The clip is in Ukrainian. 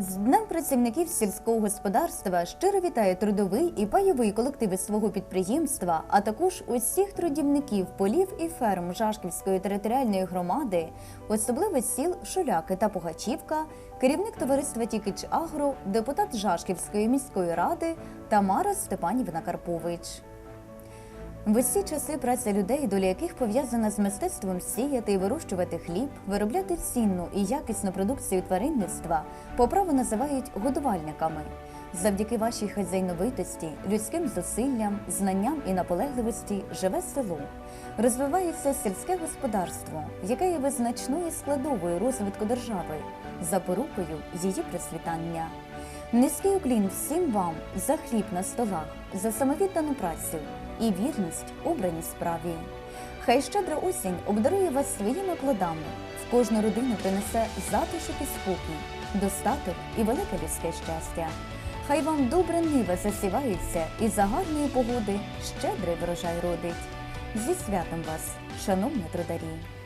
З Днем працівників сільського господарства щиро вітає трудовий і пайовий колективи свого підприємства, а також усіх трудівників полів і ферм Жашківської територіальної громади, особливо сіл Шуляки та Пугачівка, керівник товариства Тікич Агро, депутат Жашківської міської ради Тамара Степанівна Карпович. В усі часи праця людей, доля яких пов'язана з мистецтвом сіяти і вирощувати хліб, виробляти цінну і якісну продукцію тваринництва, по праву називають годувальниками. Завдяки вашій хазяйновитості, людським зусиллям, знанням і наполегливості живе село. Розвивається сільське господарство, яке є визначною складовою розвитку держави, запорукою її процвітання. Низький уклін всім вам за хліб на столах, за самовіддану працю і вірність обраній справі. Хай щедра осінь обдарує вас своїми плодами, в кожну родину принесе затишок і спокій, достаток і велике людське щастя. Хай вам добре нива засівається і за гарної погоди щедрий врожай родить. Зі святом вас, шановні трударі!